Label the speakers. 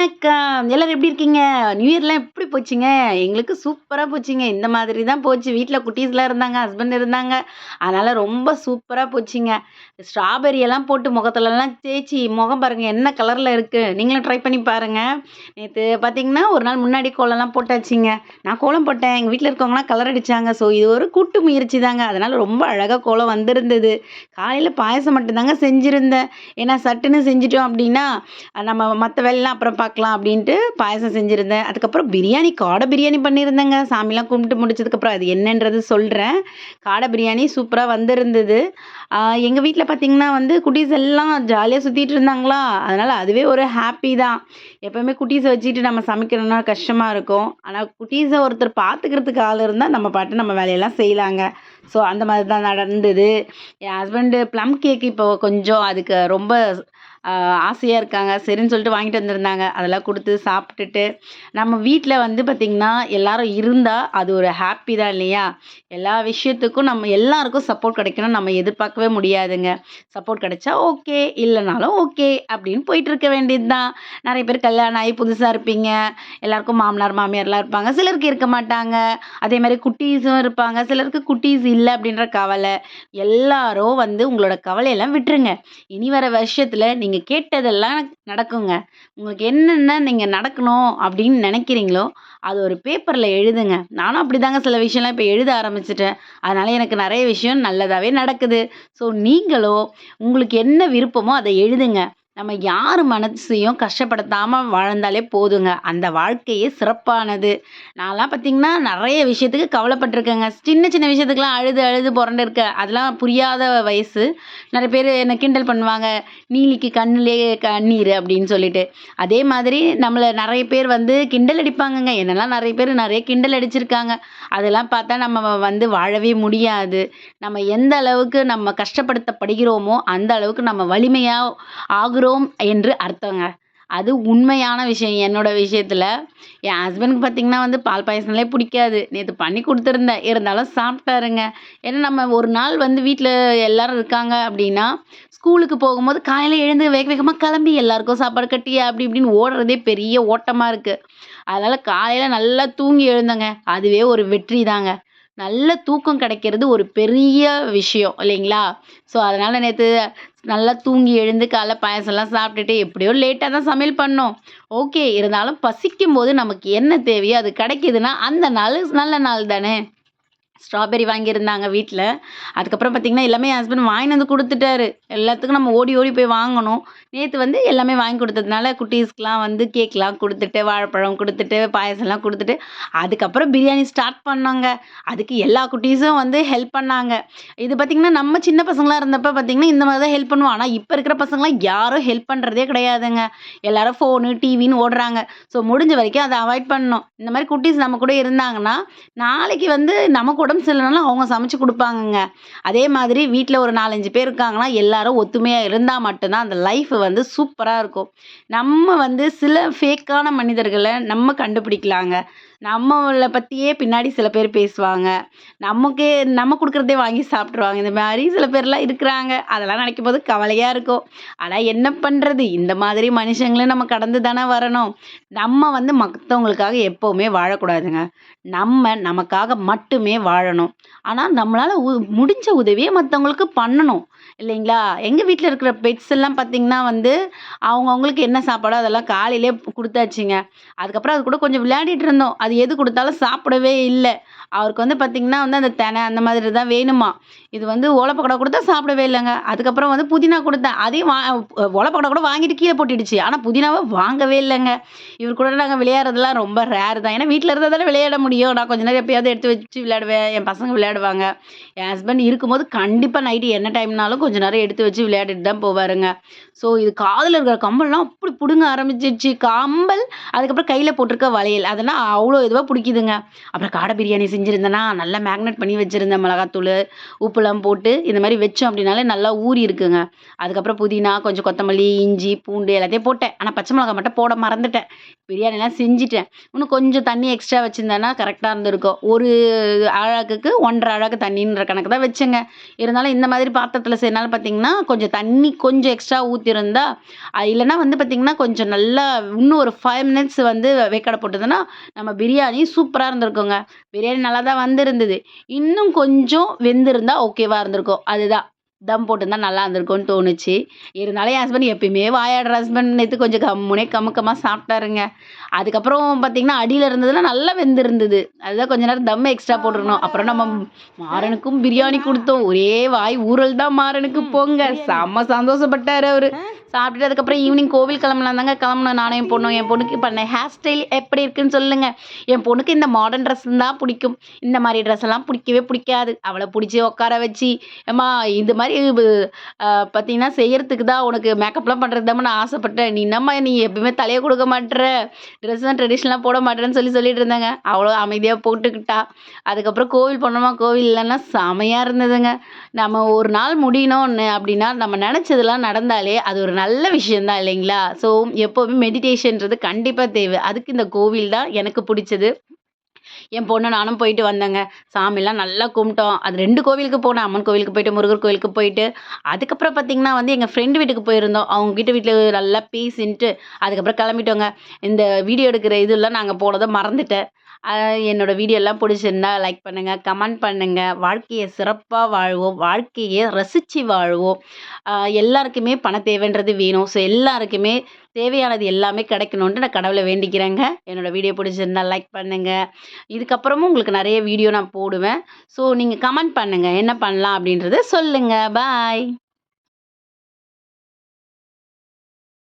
Speaker 1: வணக்கம். எல்லாரும் எப்படி இருக்கீங்க? நியூ இயர்லாம் எப்படி போச்சுங்க? எங்களுக்கு சூப்பராக போச்சுங்க. இந்த மாதிரி தான் போச்சு. வீட்டில் குட்டீஸ்லாம் இருந்தாங்க, ஹஸ்பண்ட் இருந்தாங்க. அதனால் ரொம்ப சூப்பராக போச்சுங்க. ஸ்ட்ராபெரி எல்லாம் போட்டு முகத்துலலாம் தேய்ச்சி முகம் பாருங்க என்ன கலரில் இருக்குது நீங்களும் ட்ரை பண்ணி பாருங்கள் நேற்று பார்த்தீங்கன்னா, ஒரு நாள் முன்னாடி கோலம்லாம் போட்டாச்சுங்க. நான் கோலம் போட்டேன். எங்கள் வீட்டில் இருக்கவங்கலாம் கலர் அடித்தாங்க ஸோ இது ஒரு கூட்டு முயற்சி தாங்க. அதனால் ரொம்ப அழகாக கோலம் வந்திருந்தது. காலையில் பாயாசம் மட்டும்தாங்க செஞ்சுருந்தேன் ஏன்னா சட்டுன்னு செஞ்சுட்டோம் அப்படின்னா, நம்ம மற்ற வேலைலாம் அப்புறம் பார்க்கலாம் அப்படின்ட்டு பாயசம் செஞ்சுருந்தேன் அதுக்கப்புறம் பிரியாணி காடை பிரியாணி பண்ணியிருந்தேங்க. சாமிலாம் கும்பிட்டு முடிச்சதுக்கப்புறம் அது என்னன்றது சொல்கிறேன் காடை பிரியாணி சூப்பராக வந்திருந்தது. எங்கள் வீட்டில் பார்த்திங்கன்னா பார்த்தீங்கன்னா வந்து குட்டீஸ் எல்லாம் ஜாலியாக சுற்றிட்டு இருந்தாங்களா, அதனால் அதுவே ஒரு ஹாப்பி தான். எப்போவுமே குட்டீஸை வச்சுக்கிட்டு நம்ம சமைக்கணும்னா கஷ்டமாக இருக்கும். ஆனால் குட்டீஸை ஒருத்தர் பார்த்துக்கிறதுக்கு ஆள் இருந்தால் நம்ம பாட்டு நம்ம வேலையெல்லாம் செய்யலாங்க. ஸோ அந்த மாதிரி தான் நடந்தது. என் ஹஸ்பண்டு ப்ளம் கேக் இப்போ கொஞ்சம் அதுக்கு ரொம்ப ஆசையாக இருக்காங்க. சரின்னு சொல்லிட்டு வாங்கிட்டு வந்திருந்தாங்க. அதெல்லாம் கொடுத்து சாப்பிட்டுட்டு, நம்ம வீட்டில் வந்து பார்த்திங்கன்னா எல்லாரும் இருந்தால் அது ஒரு ஹாப்பி தான் இல்லையா? எல்லா விஷயத்துக்கும் நம்ம எல்லாருக்கும் சப்போர்ட் கிடைக்கணும்னு நம்ம எதிர்பார்க்கவே முடியாதுங்க. சப்போர்ட் கிடைச்சா ஓகே, இல்லைனாலும் ஓகே அப்படின்னு போயிட்டு இருக்க வேண்டியது தான். நிறைய பேர் கல்யாணம் ஆகி புதுசாக இருப்பீங்க. எல்லாருக்கும் மாமனார், மாமியார்லாம் இருப்பாங்க. சிலருக்கு இருக்க மாட்டாங்க. அதே மாதிரி குட்டீஸும் இருப்பாங்க. சிலருக்கு குட்டீஸ் இல்லை அப்படின்ற கவலை. எல்லாரும் வந்து உங்களோட கவலையெல்லாம் விட்டுருங்க. இனி வர வருஷத்தில் நீங்கள் நீங்கள் கேட்டதெல்லாம் நடக்குங்க. உங்களுக்கு என்னென்ன நீங்கள் நடக்கணும் அப்படின்னு நினைக்கிறீங்களோ அது ஒரு பேப்பரில் எழுதுங்க. நானும் அப்படிதாங்க சில விஷயம்லாம் இப்போ எழுத ஆரம்பிச்சிட்டேன் அதனால் எனக்கு நிறைய விஷயம் நல்லதாகவே நடக்குது. ஸோ நீங்களோ உங்களுக்கு என்ன விருப்பமோ அதை எழுதுங்க. நம்ம யார் மனசையும் கஷ்டப்படுத்தாமல் வாழ்ந்தாலே போதுங்க. அந்த வாழ்க்கையே சிறப்பானது. நான்லாம் பார்த்தீங்கன்னா, நிறைய விஷயத்துக்கு கவலைப்பட்டிருக்கேங்க சின்ன சின்ன விஷயத்துக்குலாம் அழுது அழுது புரண்டு இருக்க அதெல்லாம் புரியாத வயசு. நிறைய பேர் என்ன கிண்டல் பண்ணுவாங்க. "நீலிக்கு கண்ணிலே கண்ணீர் அப்படின்னு சொல்லிட்டு. அதே மாதிரி நம்மளை நிறைய பேர் வந்து கிண்டல் அடிப்பாங்கங்க. என்னெல்லாம் நிறைய பேர் நிறைய கிண்டல் அடிச்சிருக்காங்க. அதெல்லாம் பார்த்தா நம்ம வந்து வாழவே முடியாது. நம்ம எந்த அளவுக்கு நம்ம கஷ்டப்படுத்தப்படுகிறோமோ, அந்த அளவுக்கு நம்ம வலிமையாக ஆகுறோம் என்று அர்த்தங்க. அது உண்மையான விஷயம் என்னோட விஷயத்தில் என் ஹஸ்பண்டுக்கு பார்த்தீங்கன்னா வந்து பால் பாயசம்லே பிடிக்காது. நேற்று பண்ணி கொடுத்துருந்தேன் இருந்தாலும் சாப்பிட்டாருங்க. ஏன்னா நம்ம ஒரு நாள் வந்து வீட்டில் எல்லோரும் இருக்காங்க அப்படின்னா, ஸ்கூலுக்கு போகும்போது காலையில் எழுந்து வேக வேகமாக கிளம்பி எல்லாருக்கும் சாப்பாடு கட்டி அப்படி இப்படின்னு ஓடுறதே பெரிய ஓட்டமாக இருக்குது அதனால் காலையில் நல்லா தூங்கி எழுந்தேங்க. அதுவே ஒரு வெற்றி தாங்க. நல்ல தூக்கம் கிடைக்கிறது ஒரு பெரிய விஷயம் இல்லைங்களா? ஸோ அதனால் நேற்று நல்லா தூங்கி எழுந்து காலை பாயசம்லாம் சாப்பிட்டுட்டு எப்படியோ லேட்டாக தான் சமையல் பண்ணோம். ஓகே. இருந்தாலும் பசிக்கும்போது நமக்கு என்ன தேவையோ அது கிடைக்குதுன்னா, அந்த நாள் நல்ல நாள் தானே! ஸ்ட்ராபெர்ரி வாங்கியிருந்தாங்க வீட்டில் அதுக்கப்புறம் பார்த்திங்கன்னா எல்லாமே ஹஸ்பண்ட் வாங்கின்னு வந்து கொடுத்துட்டாரு எல்லாத்துக்கும் நம்ம ஓடி ஓடி போய் வாங்கணும். நேற்று வந்து எல்லாமே வாங்கி கொடுத்ததுனால குட்டீஸ்க்குலாம் வந்து கேக்லாம் கொடுத்துட்டு வாழைப்பழம் கொடுத்துட்டு பாயாசம்லாம் கொடுத்துட்டு அதுக்கப்புறம் பிரியாணி ஸ்டார்ட் பண்ணாங்க அதுக்கு எல்லா குட்டீஸும் வந்து ஹெல்ப் பண்ணாங்க. இது பார்த்தீங்கன்னா, நம்ம சின்ன பசங்களாக இருந்தப்போ பார்த்தீங்கன்னா, இந்த மாதிரி தான் ஹெல்ப் பண்ணுவோம். ஆனால் இப்போ இருக்கிற பசங்களாம் யாரும் ஹெல்ப் பண்ணுறதே கிடையாதுங்க. எல்லாரும் ஃபோனு, டிவின்னு ஓடுறாங்க. ஸோ முடிஞ்ச வரைக்கும் அதை அவாய்ட் பண்ணணும். இந்த மாதிரி குட்டீஸ் நம்ம கூட இருந்தாங்கன்னா, நாளைக்கு வந்து நம்ம கூட உடம்பு சரியில்லைனாலும் அவங்க சமைச்சு கொடுப்பாங்கங்க அதே மாதிரி வீட்டில் ஒரு 4, 5 பேர் இருக்காங்கன்னா, எல்லாரும் ஒத்துமையாக இருந்தால் மட்டும்தான் அந்த லைஃப் வந்து சூப்பராக இருக்கும். நம்ம வந்து சில ஃபேக்கான மனிதர்களை நம்ம கண்டுபிடிக்கலாங்க. நம்மளை பற்றியே பின்னாடி சில பேர் பேசுவாங்க. நமக்கே நம்ம கொடுக்குறதே வாங்கி சாப்பிட்ருவாங்க இந்த மாதிரி சில பேர்லாம் இருக்கிறாங்க. அதெல்லாம் நினைக்கும் போது கவலையாக இருக்கும். ஆனால் என்ன பண்ணுறது இந்த மாதிரி மனுஷங்களே நம்ம கடந்து தானே வரணும். நம்ம வந்து மற்றவங்களுக்காக எப்போவுமே வாழக்கூடாதுங்க. நம்ம நமக்காக மட்டுமே வாழணும். ஆனால் நம்மளால் உ முடிஞ்ச உதவியை மற்றவங்களுக்கு பண்ணணும். இல்லைங்களா? எங்கள் வீட்டில் இருக்கிற பெட்ஸ் எல்லாம் பார்த்தீங்கன்னா வந்து, அவங்கவுங்களுக்கு என்ன சாப்பாடோ அதெல்லாம் காலையிலேயே கொடுத்தாச்சிங்க அதுக்கப்புறம் அது கூட கொஞ்சம் விளையாடிட்டு இருந்தோம். அது அது எது கொடுத்தாலும் சாப்பிடவே இல்லை அவருக்கு வந்து பார்த்தீங்கன்னா வந்து அந்த தினை அந்த மாதிரி தான் வேணுமா இது வந்து ஓலப்பக்கடை கொடுத்தா சாப்பிடவே இல்லைங்க அதுக்கப்புறம் வந்து புதினா கொடுத்தேன் அதையும் வா ஓலப்பக்கடை கூட வாங்கிட்டு கீழே போட்டுடுச்சு. ஆனால் புதினாவை வாங்கவே இல்லைங்க இவர் கூட நாங்கள் விளையாடுறதுலாம் ரொம்ப ரேர் தான். ஏன்னா வீட்டில் இருந்தா தானே விளையாட முடியும். நான் கொஞ்ச நேரம் எப்பயாவது எடுத்து வச்சு விளையாடுவேன். என் பசங்க விளையாடுவாங்க. என் ஹஸ்பண்ட் இருக்கும்போது கண்டிப்பாக நைட்டு என்ன டைம்னாலும் கொஞ்ச நேரம் எடுத்து வச்சு விளையாடிட்டு தான் போவாருங்க. ஸோ இது காதில் இருக்கிற கம்பல்லாம் அப்படி பிடுங்க ஆரம்பிச்சிருச்சு. கம்பல், அதுக்கப்புறம் கையில் போட்டிருக்க வளையல். அதெல்லாம் அவ்வளோ இதுவாக பிடிக்குதுங்க அப்புறம் காடை பிரியாணி செஞ்சுருந்தேன்னா நல்லா மேக்னெட் பண்ணி வச்சுருந்தேன் மிளகாத்தூள் உப்புலாம் போட்டு இந்த மாதிரி வச்சோம் அப்படின்னாலே நல்லா ஊறி இருக்குங்க. அதுக்கப்புறம் புதினா, கொஞ்சம் கொத்தமல்லி, இஞ்சி, பூண்டு எல்லாத்தையும் போட்டேன். ஆனால் பச்சை மிளகாய் மட்டும் போட மறந்துட்டேன். பிரியாணிலாம் செஞ்சுட்டேன். இன்னும் கொஞ்சம் தண்ணி எக்ஸ்ட்ரா வச்சுருந்தேன்னா கரெக்டாக இருந்திருக்கும். ஒரு அழகுக்கு 1 1/2 அழகு தண்ணின்ற கணக்கு தான் வச்சேங்க. இருந்தாலும் இந்த மாதிரி பாத்திரத்தில் செய்ற பார்த்தீங்கன்னா, கொஞ்சம் தண்ணி கொஞ்சம் எக்ஸ்ட்ரா ஊற்றிருந்தா அது இல்லன்னா வந்து பார்த்தீங்கன்னா, கொஞ்சம் நல்லா இன்னும் ஒரு ஃபைவ் மினிட்ஸ் வந்து வேக்காடை போட்டதுன்னா, நம்ம பிரியாணி சூப்பரா இருந்திருக்குங்க. பிரியாணி நல்லா தான் வந்திருந்தது. இன்னும் கொஞ்சம் வெந்திருந்தா ஓகேவா இருந்திருக்கும். அதுதான். தம் போட்டிருந்தா நல்லா இருந்திருக்கும்னு தோணுச்சு. இருந்தாலும் என் ஹஸ்பண்ட் எப்பயுமே வாயாடுற ஹஸ்பண்ட் நேத்து கொஞ்சம் கம்முனே கமுக்கமா சாப்பிட்டாருங்க. அதுக்கப்புறம் பார்த்தீங்கன்னா, அடியில இருந்ததுலாம் நல்லா வெந்திருந்தது. அதுதான் கொஞ்ச நேரம் தம் எக்ஸ்ட்ரா போட்டுருக்கணும். அப்புறம் நம்ம மாறனுக்கும் பிரியாணி குடுத்தோம். ஒரே வாய் ஊறல் தான் மாறனுக்கு போங்க. செம்ம சந்தோஷப்பட்டாரு அவரு. சாப்பிட்டுட்டு அதுக்கப்புறம் ஈவினிங் கோவில் கிளம்பலாம் தாங்க நானும் என் பொண்ணும். என் பொண்ணுக்கு பண்ண ஹேர் ஸ்டைல் எப்படி இருக்குன்னு சொல்லுங்க. என் பொண்ணுக்கு இந்த மாடர்ன் ட்ரெஸ் தான் பிடிக்கும். இந்த மாதிரி ட்ரெஸ் எல்லாம் பிடிக்கவே பிடிக்காது. அவளை பிடிச்சி உட்கார வச்சு, ஏம்மா இந்த மாதிரி பார்த்தீங்கன்னா, செய்யறதுக்கு தான் உனக்கு மேக்கப்லாம் பண்ணுறது தான் நான் ஆசைப்பட்டேன். நீ என்னம்மா நீ எப்பயுமே கொடுக்க மாட்டேற மாட்ற. ட்ரெஸ்லாம் ட்ரெடிஷ்னலாக போட மாட்டேன்னு சொல்லி சொல்லிட்டு இருந்தாங்க. அவ்வளோ அமைதியாக போட்டுக்கிட்டா. அதுக்கப்புறம் கோவில் போனோமா, இல்லைன்னா செமையாக இருந்ததுங்க. நம்ம ஒரு நாள் முடியணும்னு அப்படின்னா, நம்ம நினச்சதெல்லாம் நடந்தாலே அது ஒரு நல்ல விஷயந்தான் இல்லைங்களா? ஸோ எப்போவுமே மெடிடேஷன்றது கண்டிப்பாக தேவை. அதுக்கு இந்த கோவில் தான் எனக்கு பிடிச்சது என் பொண்ணு நானும் போயிட்டு வந்தேங்க சாமிலாம் நல்லா கும்பிட்டோம். அது ரெண்டு கோவிலுக்கு போனேன் அம்மன் கோவிலுக்கு போயிட்டு, முருகர் கோவிலுக்கு போயிட்டு, அதுக்கப்புறம் பார்த்திங்கன்னா வந்து எங்கள் ஃப்ரெண்டு வீட்டுக்கு போயிருந்தோம். அவங்க கிட்ட வீட்டில் நல்லா பேசின்ட்டு, அதுக்கப்புறம் கிளம்பிட்டோங்க. இந்த வீடியோ எடுக்கிற இதெல்லாம் நாங்கள் போனதை மறந்துட்டேன். என்னோடய என்னோட வீடியோலாம் பிடிச்சிருந்தா லைக் பண்ணுங்கள் கமெண்ட் பண்ணுங்கள் வாழ்க்கையை சிறப்பாக வாழ்வோம். வாழ்க்கையை ரசித்து வாழ்வோம். எல்லாருக்குமே பண தேவைன்றது வேணும். ஸோ எல்லாருக்குமே தேவையானது எல்லாமே கிடைக்கணுன்ட்டு நான் கடவுளை வேண்டிக்கிறேங்க. என்னோடய வீடியோ பிடிச்சிருந்தா லைக் பண்ணுங்கள் இதுக்கப்புறமும் உங்களுக்கு நிறைய வீடியோ நான் போடுவேன். ஸோ நீங்கள் கமெண்ட் பண்ணுங்கள் என்ன பண்ணலாம் அப்படின்றத சொல்லுங்கள் பாய்.